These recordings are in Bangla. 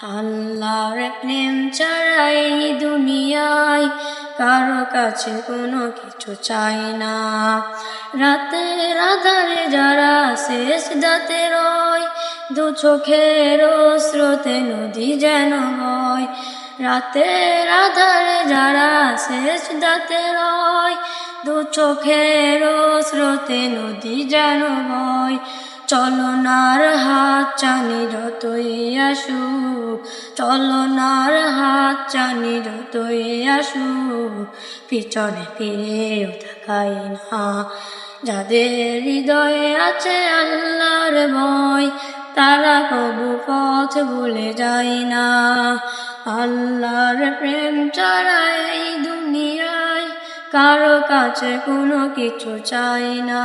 আল্লাহর প্রেম ছাড়া এই দুনিয়ায় কারও কাছে কোনো কিছু চাই না। রাতের আধারে যারা শেষ দাতে রয়, দু চোখের স্রোতে নদী যেন হয় রাতের আধারে যারা শেষ দাতে রয়, দু চোখের স্রোতে নদী যেন হয় চলনার হাত চানি যতই আসুক চলনার হাত চানি যতই আসুক পিছনে ফিরেও তাকাই না। যাদের হৃদয়ে আছে আল্লাহর ভয়, তারা কবু পথ ভুলে যায় না। আল্লাহর প্রেম ছাড়া এই দুনিয়ায় কারও কাছে কোনো কিছু চাই না।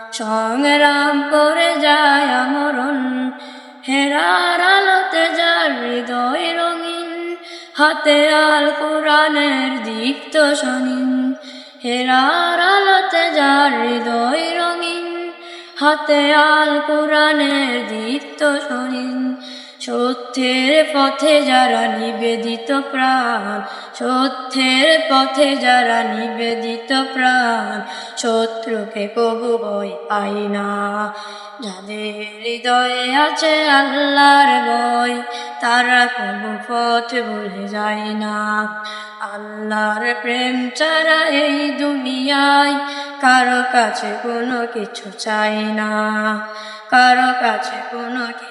সংগ্রাম করে যায় আমরণ। হেরার আলোতে যার হৃদয় রঙিন, হাতে আল কোরআনের দীপ্ত শনিন হেরার আলোতে যার হৃদয় রঙিন, হাতে আল কোরআনের দীপ্ত শনিন সত্যের পথে যারা নিবেদিত প্রাণ, সত্যের পথে যারা নিবেদিত প্রাণ, শত্রুকে কবু বই পাই না। যাদের হৃদয়ে আছে আল্লাহর ভয় তারা কবু পথ ভুলে যায় না। আল্লাহর প্রেম ছাড়া এই দুনিয়ায় কারও কাছে কোনো কিছু চাই না। কারও কাছে কোনো কিছু